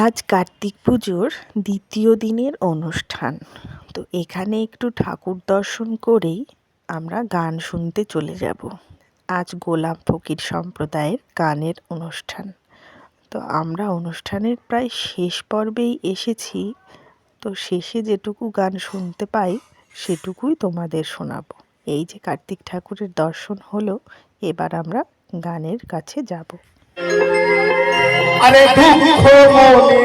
আজ কার্তিক পুজোর দ্বিতীয় দিনের অনুষ্ঠান। তো এখানে একটু ঠাকুর দর্শন করেই আমরা গান শুনতে চলে যাব। আজ গোলাম ফকির সম্প্রদায়ের গানের অনুষ্ঠান। তো আমরা অনুষ্ঠানের প্রায় শেষ পর্বেই এসেছি। তো শেষে যেটুকু গান শুনতে পাই, সেটুকুই তোমাদের শোনাবো। এই যে কার্তিক ঠাকুরের দর্শন হলো, এবার আমরা গানের কাছে যাব। আরে দুঃখ মনে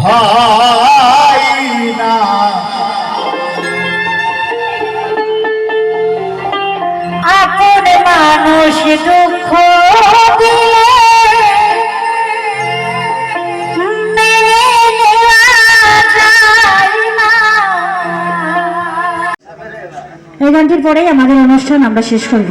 হয় না আপন মানুষ দুঃখ দিলে। এই গানটির পরেই আমাদের অনুষ্ঠান আমরা শেষ করব